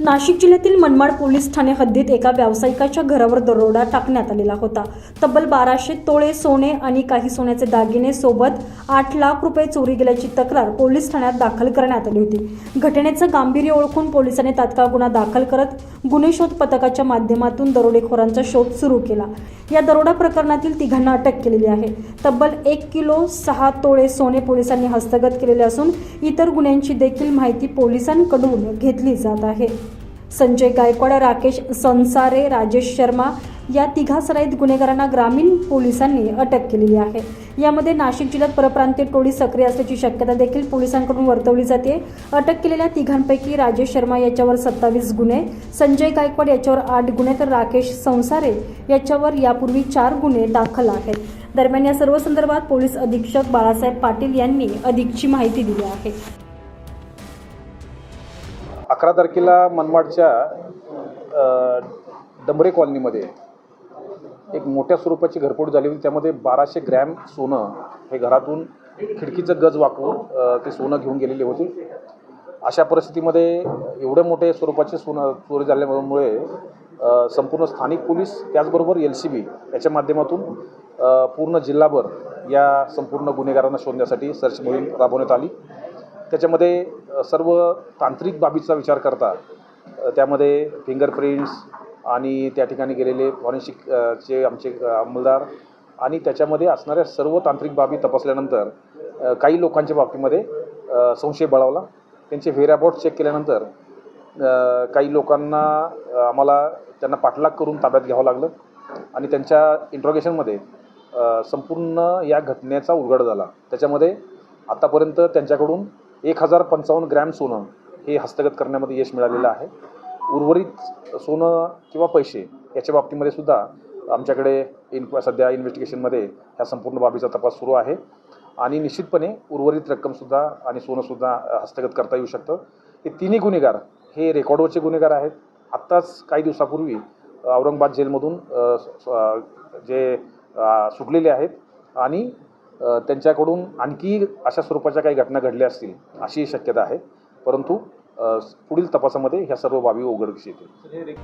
नाशिक जिल्ह्यातील मनमाड पोलीस ठाणे हद्दीत एका व्यावसायिकाच्या घरावर दरोडा टाकण्यात आलेला होता. तब्बल बाराशे तोळे सोने आणि काही सोन्याचे दागिने सोबत आठ लाख रुपये चोरी गेल्याची तक्रार पोलीस ठाण्यात दाखल करण्यात आली होती. घटनेचं गांभीर्य ओळखून पोलिसांनी तात्काळ गुन्हा दाखल करत गुन्हे शोध पथकाच्या माध्यमातून दरोडेखोरांचा शोध सुरू केला. या दरोडा प्रकरणातील तिघांना अटक केलेली आहे. तब्बल एक किलो सहा तोळे सोने पोलिसांनी हस्तगत केलेले असून इतर गुन्ह्यांची देखील माहिती पोलिसांकडून घेतली जात आहे. संजय गायकवाड राकेश संसारे राजेश शर्मा या तिघा सराईत गुन्हेगारांना ग्रामीण पोलिसांनी अटक केलेली आहे. यामध्ये नाशिक जिल्ह्यात परप्रांतीय टोळी सक्रिय असल्याची शक्यता देखील पोलिसांकडून वर्तवली जाते. अटक केलेल्या तिघांपैकी राजेश शर्मा याच्यावर सत्तावीस गुन्हे संजय गायकवाड याच्यावर आठ गुन्हे तर राकेश संसारे याच्यावर यापूर्वी चार गुन्हे दाखल आहेत. दरम्यान या सर्व संदर्भात पोलीस अधीक्षक बाळासाहेब पाटील यांनी अधिकची माहिती दिली आहे. अकरा तारखेला मनमाडच्या डंबरे कॉलनीमध्ये एक मोठ्या स्वरूपाची घरपोट झाली होती. त्यामध्ये बाराशे ग्रॅम सोनं हे घरातून खिडकीचं गज वाकवून ते सोनं घेऊन गेलेले होते. अशा परिस्थितीमध्ये एवढ्या मोठ्या स्वरूपाचे सोनं चोरी झाल्यामुळे संपूर्ण स्थानिक पोलीस त्याचबरोबर एल सी बी याच्या माध्यमातून पूर्ण जिल्हाभर या संपूर्ण गुन्हेगारांना शोधण्यासाठी सर्च मोहीम राबवण्यात आली. त्याच्यामध्ये सर्व तांत्रिक बाबीचा विचार करता त्यामध्ये फिंगरप्रिंट्स आणि त्या ठिकाणी गेलेले फॉरेन्सिक चे आमचे अंमलदार आणि त्याच्यामध्ये असणाऱ्या सर्व तांत्रिक बाबी तपासल्यानंतर काही लोकांच्या बाबतीमध्ये संशय बळावला. त्यांचे व्हेराबॉट चेक केल्यानंतर काही लोकांना आम्हाला त्यांना पाठलाग करून ताब्यात घ्यावं लागलं आणि त्यांच्या इंट्रॉगेशनमध्ये संपूर्ण या घटनेचा उलगड झाला. त्याच्यामध्ये आत्तापर्यंत त्यांच्याकडून एक हजार पंचावन्न ग्रॅम सोनं हे हस्तगत करण्यामध्ये यश मिळालेलं आहे. उर्वरित सोनं किंवा पैसे याच्या बाबतीमध्ये सुद्धा आमच्याकडे इन सध्या इन्व्हेस्टिगेशनमध्ये ह्या संपूर्ण बाबीचा तपास सुरू आहे. आणि निश्चितपणे उर्वरित रक्कमसुद्धा आणि सोनंसुद्धा हस्तगत करता येऊ शकतं. हे तिन्ही गुन्हेगार हे रेकॉर्डवरचे गुन्हेगार आहेत. आत्ताच काही दिवसापूर्वी औरंगाबाद जेलमधून जे सुटलेले आहेत आणि त्यांच्याकडून आणखी अशा स्वरूपाच्या काही घटना घडल्या असतील अशी शक्यता आहे. परंतु पुढील तपासामध्ये ह्या सर्व बाबी उघडकीस येतील.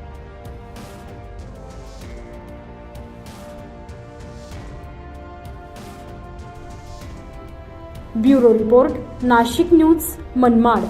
Bureau report Nashik news Manmad.